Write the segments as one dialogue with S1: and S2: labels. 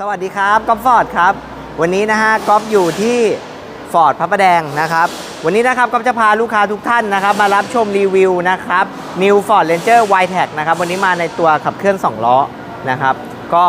S1: สวัสดีครับก๊อฟฟอร์ดครับ วันนี้นะฮะก๊อฟอยู่ที่ฟอร์ดพระประแดงนะครับ วันนี้นะครับก๊อฟจะพาลูกค้าทุกท่านนะครับ มารับชมรีวิวนะครับ New Ford Ranger y t e c นะครับวันนี้มาในตัวขับเคลื่อน 2 ล้อนะครับ ก็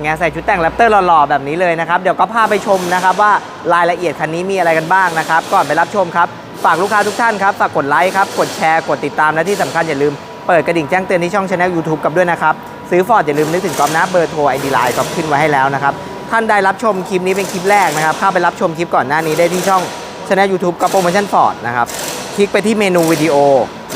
S1: แงใส่ชุดแต่งแรปเตอร์หล่อๆแบบนี้เลยนะครับ เดี๋ยวก็พาไปชมนะครับว่ารายละเอียดคันนี้มีอะไรกันบ้างนะครับ ก่อนไปรับชมครับฝากลูกค้าทุกท่านครับฝากกดไลค์ครับกดแชร์กดติดตามและที่สำคัญอย่าลืมเปิดกระดิ่งแจ้งเตือนที่ช่องช anel YouTube กับด้วยนะครับ ซื้อฟอร์ดอย่าลืมนึกถึงกอมนะเบอร์โทรไอดีไลน์ก็ขึ้นไว้ให้แล้วนะครับ ท่านได้รับชมคลิปนี้เป็นคลิปแรกนะครับเข้าไปรับชมคลิปก่อนหน้านี้ได้ที่ช่องช anel YouTube กับโปรโมชั่นฟอร์ดนะครับคลิกไปที่เมนูวิดีโอ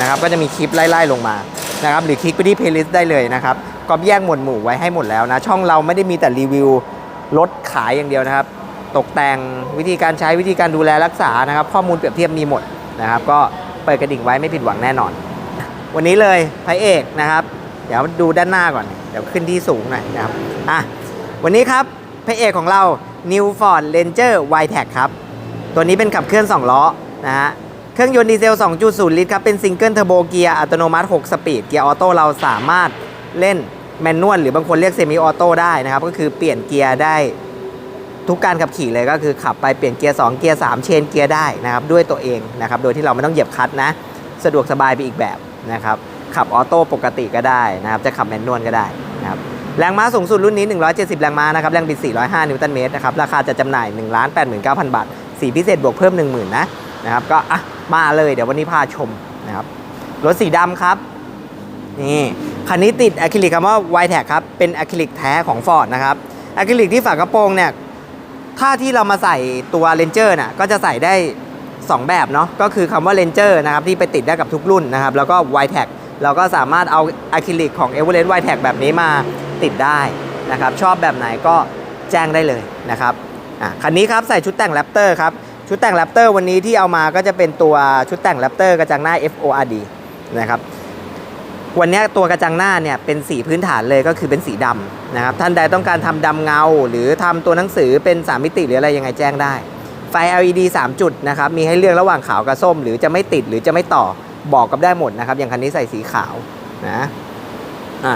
S1: นะครับก็จะมีคลิปไล่ๆลงมานะครับหรือคลิกไปที่เพลย์ลิสต์ได้เลยนะครับก็แยกหมวดหมู่ไว้ให้หมดแล้วนะช่องเราไม่ได้มีแต่รีวิวรถขายอย่างเดียวนะครับ ตกแต่งวิธีการใช้วิธีการดูแลรักษานะครับ ข้อมูลเปรียบเทียบมีหมดนะครับ ก็เปิดกระดิ่งไว้ไม่ผิดหวังแน่นอน วันนี้เลยพระเอกนะครับ ดี๋ยวดูด้านหน้าก่อน เดี๋ยวขึ้นที่สูงหน่อยนะครับ อะ วันนี้ครับพระเอกของเรา New Ford Ranger y t e c ครับ ตัวนี้เป็นขับเคลื่อน 2 ล้อนะฮะ เครื่องยนต์ดีเซล 2.0 ลิตรครับ เป็นซิงเกิลเทอร์โบเกียร์อัตโนมัติ 6 สปีด เกียร์ออโต้เราสามารถเล่นแมนนวลหรือบางคนเรียกเซมิออโต้ได้นะครับ ก็คือเปลี่ยนเกียร์ได้ทุกการขับขี่เลยก็คือขับไปเปลี่ยนเกียร์ 2 เกียร์ 3 เชนเกียร์ได้นะครับ ด้วยตัวเองนะครับ โดยที่เราไม่ต้องเหยียบคลัตช์นะ สะดวกสบายไปอีกแบบนะครับ ขับออโต้ปกติก็ได้นะครับ จะขับแมนนวลก็ได้นะครับ แรงม้าสูงสุดรุ่นนี้ 170 แรงม้านะครับ แรงบิด 405 นิวตันเมตรนะครับ ราคาจะจำหน่าย 1 8 9 0 0 0 บาท สีพิเศษบวกเพิ่ม 10,000 นะนะครับ ก็อะมาเลย เดี๋ยววันนี้พาชมนะครับ รถสีดำครับ นี่คันนี้ติดอะคริลิกคำว่า y t e c ครับ เป็นอะคริลิกแท้ของ Ford นะครับอะคริลิกที่ฝากระโปรงเนี่ย ถ้าที่เรามาใส่ตัว Ranger น่ะ ก็จะใส่ได้ 2 แบบเนาะ ก็คือคำว่า Ranger นะครับที่ไปติดได้กับทุกรุ่นนะครับ แล้วก็ y t e c เราก็สามารถเอาอะคริลิกของ e v e r e s t y t e c แบบนี้มาติดได้นะครับ ชอบแบบไหนก็แจ้งได้เลยนะครับอะคันนี้ครับใส่ชุดแต่ง Raptor ครับชุดแต่ง Raptor วันนี้ที่เอามาก็จะเป็นตัวชุดแต่ง Raptor กระจังหน้า FORD นะครับวันนี้ตัวกระจังหน้าเนี่ยเป็นสีพื้นฐานเลยก็คือเป็นสีดำนะครับท่านใดต้องการทำดำเงา หรือทำตัวหนังสือเป็น 3 มิติหรืออะไรยังไงแจ้งได้ ไฟ LED 3 จุดนะครับมีให้เลือกระหว่างขาวกับส้ม หรือจะไม่ติดหรือจะไม่ต่อ บอกกับได้หมดนะครับ อย่างคันนี้ใส่สีขาวนะอะ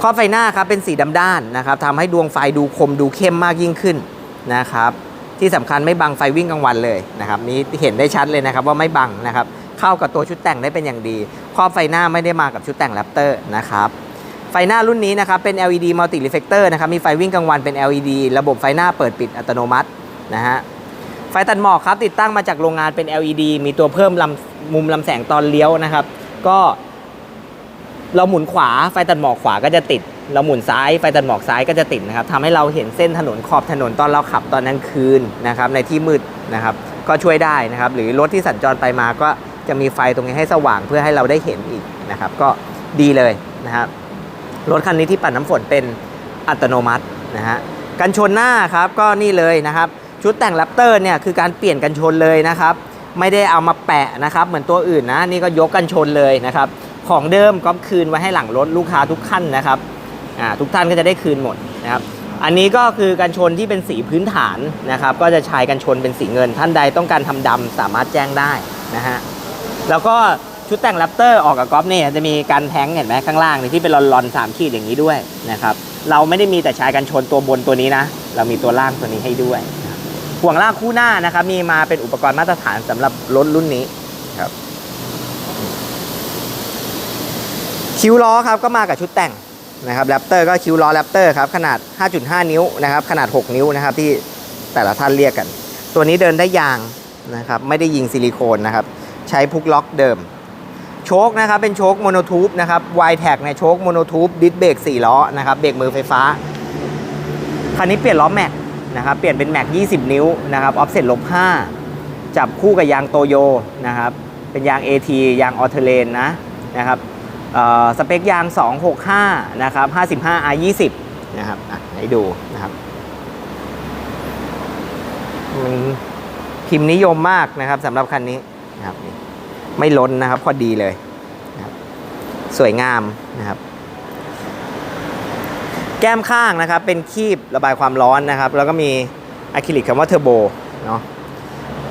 S1: ครอบไฟหน้าครับเป็นสีดำด้านนะครับทำให้ดวงไฟดูคมดูเข้มมากยิ่งขึ้นนะครับ ที่สำคัญไม่บังไฟวิ่งกลางวันเลยนะครับ นี้เห็นได้ชัดเลยนะครับว่าไม่บังนะครับ เข้ากับตัวชุดแต่งได้เป็นอย่างดีครอบไฟหน้าไม่ได้มากับชุดแต่งแรปเตอร์นะครับไฟหน้ารุ่นนี้นะครับเป็น LED Multi Reflector นะครับมีไฟวิ่งกลางวันเป็น LED ระบบไฟหน้าเปิดปิดอัตโนมัตินะฮะไฟตัดหมอกครับติดตั้งมาจากโรงงานเป็น LED มีตัวเพิ่มลำ มุมลำแสงตอนเลี้ยวนะครับ ก็เราหมุนขวาไฟตัดหมอกขวาก็จะติด เราหมุนซ้ายไฟตัดหมอกซ้ายก็จะติดนะครับทำให้เราเห็นเส้นถนนขอบถนนตอนเราขับตอนกลางคืนนะครับ ในที่มืดนะครับ ก็ช่วยได้นะครับ หรือรถที่สัญจรไปมาก็จะมีไฟตรงนี้ให้สว่างเพื่อให้เราได้เห็นอีกนะครับ ก็ดีเลยนะครับรถคันนี้ที่ปัดน้ำฝนเป็นอัตโนมัตินะฮะกันชนหน้าครับก็นี่เลยนะครับ ชุดแต่งแรปเตอร์เนี่ยคือการเปลี่ยนกันชนเลยนะครับ ไม่ได้เอามาแปะนะครับ เหมือนตัวอื่นนะ นี่ก็ยกกันชนเลยนะครับ ของเดิมก็คืนไว้ให้หลังรถลูกค้าทุกขั้นนะครับอ่าทุกท่านก็จะได้คืนหมดนะครับ อันนี้ก็คือกันชนที่เป็นสีพื้นฐานนะครับ ก็จะใช้กันชนเป็นสีเงิน ท่านใดต้องการทำดำสามารถแจ้งได้นะฮะ แล้วก็ชุดแต่งแรปเตอร์ออกกับก๊อฟเนี่ยจะมีการแท้งเห็นไหมข้างล่างที่เป็นลอนๆสามขีดอย่างนี้ด้วยนะครับ เราไม่ได้มีแต่ใช้กันชนตัวบนตัวนี้นะ เรามีตัวล่างตัวนี้ให้ด้วย ห่วงลากคู่หน้านะครับ มีมาเป็นอุปกรณ์มาตรฐานสำหรับรถรุ่นนี้ครับ คิ้วล้อครับก็มากับชุดแต่งนะครับแรปเตอร์ก็คิ้วล้อแรปเตอร์ครับขนาด 5.5 นิ้วนะครับ ขนาด 6 นิ้วนะครับที่แต่ละท่านเรียกกัน ตัวนี้เดินได้ยางนะครับ ไม่ได้ยิงซิลิโคนนะครับ ใช้พุกล็อกเดิม โชคนะครับ เป็นโชคโมโนทูบนะครับวายแท็กในยโชคโมโนทูบดิสเบรก4ล้อนะครับเบรกมือไฟฟ้าคันนี้เปลี่ยนล้อแม็ก นะครับเปลี่ยนเป็นแม็ก20 นิ้วนะครับออฟเซ็ตลบ5จับคู่กับยางโตโยนะครับเป็นยาง AT ยางออเทเลนนะนะครับสเปคยาง 265 นะครับ 55 R20 นะครับอะให้ดูนะครับมันพิมพ์นิยมมากนะครับสำหรับคันนี้นะครับไม่ล้นนะครับพอดีเลยนะครับสวยงามนะครับ แก้มข้างนะครับ เป็นคีบระบายความร้อนนะครับ แล้วก็มีอะคริลิกคำว่าเทอร์โบเนาะ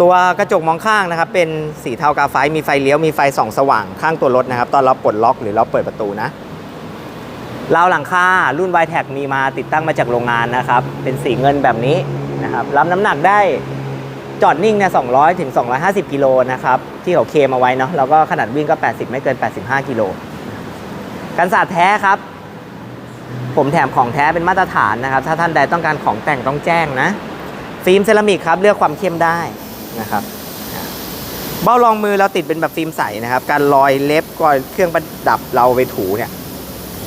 S1: ตัวกระจกมองข้างนะครับ เป็นสีเทากาไฟมีไฟเลี้ยวมีไฟส่องสว่างข้างตัวรถนะครับ ตอนเราปลดล็อกหรือเราเปิดประตูนะราวหลังคารุ่น y t e c มีมาติดตั้งมาจากโรงงานนะครับ เป็นสีเงินแบบนี้นะครับรับน้ำหนักได้จอดนิ่งเนี่ย200 ถึง 250 กิโลนะครับ ที่เขาเคมเอาไว้เนาะแล้วก็ขนาดวิ่งก็ 80 ไม่เกิน 85 กิโลกันศาสตร์แท้ครับ ผมแถมของแท้เป็นมาตรฐานนะครับ ถ้าท่านใดต้องการของแต่งต้องแจ้งนะ ฟิล์มเซรามิกครับเลือกความเข้มได้นะครับ เบ้ารองมือเราติดเป็นแบบฟิล์มใสนะครับ การรอยเล็บรอยเครื่องประดับเราไปถูเนี่ย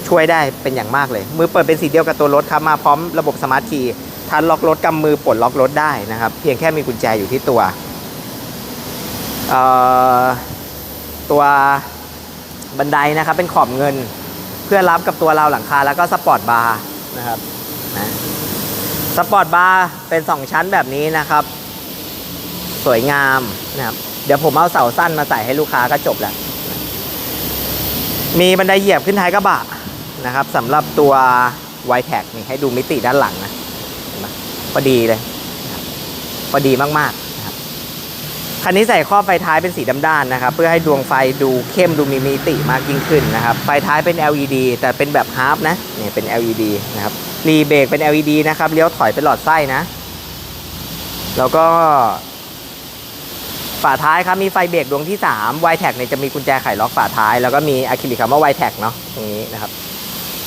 S1: ช่วยได้เป็นอย่างมากเลย มือเปิดเป็นสีเดียวกับตัวรถครับมาพร้อมระบบสมาร์ทคีย์ทันล็อกรถกำมือปลดล็อกรถได้นะครับ เพียงแค่มีกุญแจอยู่ที่ตัวตัวบันไดนะครับเป็นขอบเงิน เพื่อรับกับตัวราวหลังคาแล้วก็สปอร์ตบาร์นะครับนะสปอร์ตบาร์เป็น 2 ชั้นแบบนี้นะครับ สวยงามนะครับเดี๋ยวผมเอาเสาสั้นมาใส่ให้ลูกค้าก็จบแล้ว มีบันไดเหยียบขึ้นท้ายกระบะนะครับสำหรับตัว y t a g นี่ให้ดูมิติด้านหลังนะพอดีเลย พอดีมากๆ คันนี้ใส่ข้อบไฟท้ายเป็นสีดำด้านนะครับ เพื่อให้ดวงไฟดูเข้มดูมีมิติมากยิ่งขึ้นนะครับ ไฟท้ายเป็น LED แต่เป็นแบบฮาร์ปนะนี่เป็น LED นะครับรีเบรกเป็น LED นะครับเลี้ยวถอยเป็นหลอดไส้นะ แล้วก็ฝาท้ายครับมีไฟเบรกดวงที่3 y t a g เนี่ยจะมีกุญแจไขล็อกฝาท้าย แล้วก็มีอะคริลิกคำว่า y t a g เนาะตรงนี้นะครับ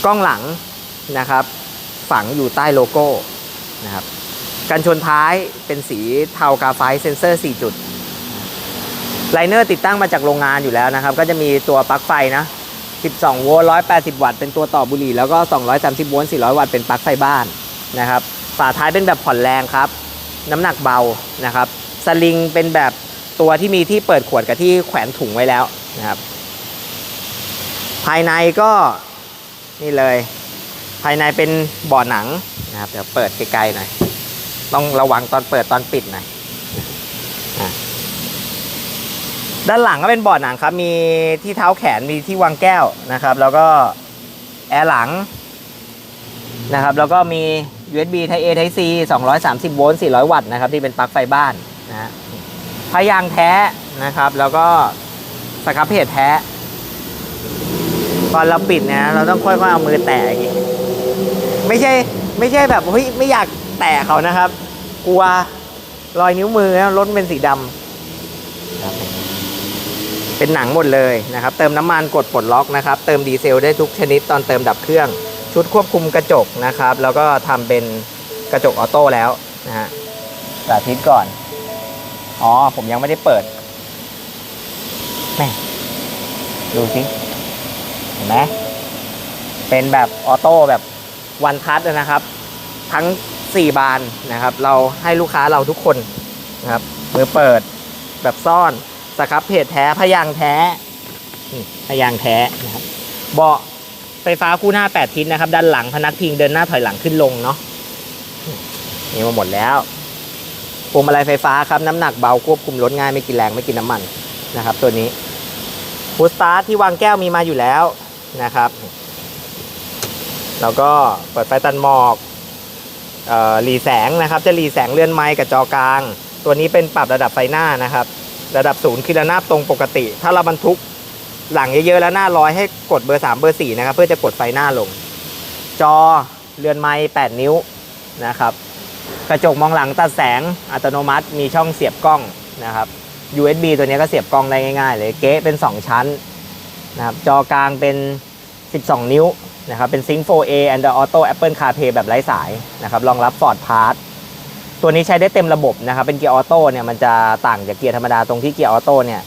S1: กล้องหลังนะครับ ฝังอยู่ใต้โลโก้นะครับกันชนท้ายเป็นสีเทากาไฟเซนเซอร์ 4 จุด ไลเนอร์ติดตั้งมาจากโรงงานอยู่แล้วนะครับ ก็จะมีตัวปลั๊กไฟนะ 12 โวลต์ 180 วัตต์ เป็นตัวต่อบุหรี่ แล้วก็ 230 โวลต์ 400 วัตต์ เป็นปลั๊กไฟบ้านนะครับ ฝาท้ายเป็นแบบผ่อนแรงครับ น้ำหนักเบานะครับ สลิงเป็นแบบตัวที่มีที่เปิดขวดกับที่แขวนถุงไว้แล้วนะครับ ภายในก็นี่เลย ภายในเป็นบ่อหนังนะครับ เดี๋ยวเปิดไกลๆหน่อย ต้องระวังตอนเปิดตอนปิดหน่อยอะ ด้านหลังก็เป็นบ่อหนังครับ มีที่เท้าแขนมีที่วางแก้วนะครับ แล้วก็แอร์หลังนะครับ แล้วก็มี USB Type A Type C 230 โวลต์ 400 วัตต์นะครับ ที่เป็นปลั๊กไฟบ้านนะฮะพยางค์แท้นะครับ แล้วก็สครับเพจแท้ ตอนเราปิดนี่ยเราต้องค่อยๆเอามือแตะอย่างงี้ไม่ใช่ไม่ใช่แบบเฮ้ยไม่อยากแตะเขานะครับ กลัวรอยนิ้วมือนะรถเป็นสีดำครับ เป็นหนังหมดเลยนะครับ เติมน้ำมันกดปลดล็อกนะครับ เติมดีเซลได้ทุกชนิดตอนเติมดับเครื่อง ชุดควบคุมกระจกนะครับ แล้วก็ทำเป็นกระจกออโต้แล้วนะฮะสาธิตก่อน อ๋อ ผมยังไม่ได้เปิดแม่ดูสิเห็นไหมเป็นแบบออโต้แบบวันทัชนะครับ ทั้ง 4 บานนะครับ เราให้ลูกค้าเราทุกคนนะครับมือเปิดแบบซ่อน ครับเพจแท้พยางแท้พยางแท้นะครับเบาะไฟฟ้าคู่หน้า 8 ทิศนะครับ ด้านหลังพนักพิงเดินหน้าถอยหลังขึ้นลงเนาะนี่มาหมดแล้วพวงมาลัยไฟฟ้าครับ น้ำหนักเบาควบคุมรถง่ายไม่กินแรงไม่กินน้ำมันนะครับ ตัวนี้ฟูสตาร์ทที่วางแก้วมีมาอยู่แล้วนะครับ แล้วก็เปิดไฟตันหมอกเอ่อหลีแสงนะครับ จะหลีแสงเลื่อนไม้กับจอกลาง ตัวนี้เป็นปรับระดับไฟหน้านะครับ ระดับศูนย์คือระนาบตรงปกติ ถ้าเราบรรทุกหลังเยอะๆแล้วหน้าร้อยให้กดเบอร์ 3 เบอร์ 4 นะครับ เพื่อจะกดไฟหน้าลง จอเรือนไม้8นิ้วนะครับ กระจกมองหลังตัดแสงอัตโนมัติมีช่องเสียบกล้องนะครับ USB ตัวนี้ก็เสียบกล้องได้ง่ายๆเลยเก๊เป็น 2 ชั้นนะครับจอกลางเป็น 12 นิ้วนะครับเป็น Sync 4A Android Auto Apple CarPlay แบบไร้สายนะครับรองรับ Ford Pass ตัวนี้ใช้ได้เต็มระบบนะครับ เป็นเกียร์ออโต้เนี่ยมันจะต่างจากเกียร์ธรรมดาตรงที่เกียร์ออโต้เนี่ย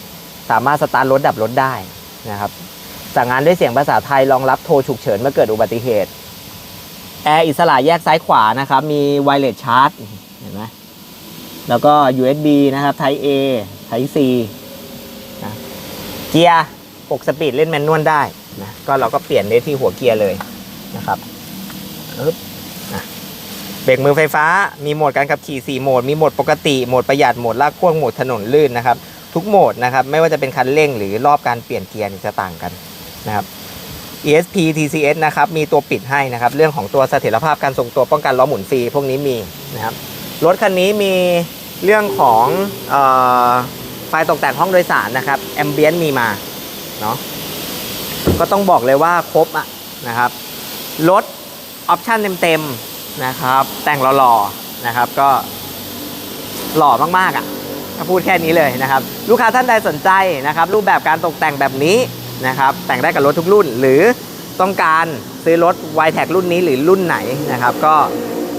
S1: สามารถสตาร์ทรถดับรถได้นะครับสั่งงานด้วยเสียงภาษาไทยรองรับโทรฉุกเฉินเมื่อเกิดอุบัติเหตุแอร์อิสระแยกซ้ายขวานะครับ มีไวเลสชาร์จเห็นไหมแล้วก็ USB นะครับ Type A Type C นะเกียร์ 6 สปีดเล่นแมนนวลได้นะก็เราก็เปลี่ยนได้ที่หัวเกียร์เลยนะครับ เบรกมือไฟฟ้า มีโหมดการขับขี่ 4 โหมด มีโหมดปกติ โหมดประหยัด โหมดลากพ่วง โหมดถนนลื่นนะครับ ทุกโหมดนะครับ ไม่ว่าจะเป็นคันเร่งหรือรอบการเปลี่ยนเกียร์จะต่างกันนะครับ ESP TCS นะครับ มีตัวปิดให้นะครับ เรื่องของตัวเสถียรภาพการทรงตัวป้องกันล้อหมุนฟรีพวกนี้มีนะครับ รถคันนี้มีเรื่องของออไฟตกแต่งห้องโดยสารนะครับ แอมเบียนมีมาเนาะ ก็ต้องบอกเลยว่าครบอะนะครับ รถออปชั่นเต็มๆ นะครับ แต่งหล่อๆนะครับก็หล่อมากๆอะถ้าพูดแค่นี้เลยนะครับ ลูกค้าท่านใดสนใจนะครับ รูปแบบการตกแต่งแบบนี้นะครับ แต่งได้กับรถทุกรุ่น หรือต้องการซื้อรถ y t แทรุ่นนี้หรือรุ่นไหนนะครับ ก็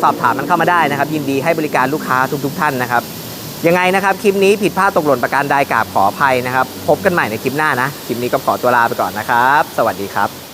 S1: สอบถามมันเข้ามาได้นะครับ ยินดีให้บริการลูกค้าทุกๆท่านนะครับยังไงนะครับ คลิปนี้ผิดพลาดตกหล่นประการใดกราบขออภัยนะครับ พบกันใหม่ในคลิปหน้านะ คลิปนี้ก็ขอตัวลาไปก่อนนะครับ สวัสดีครับ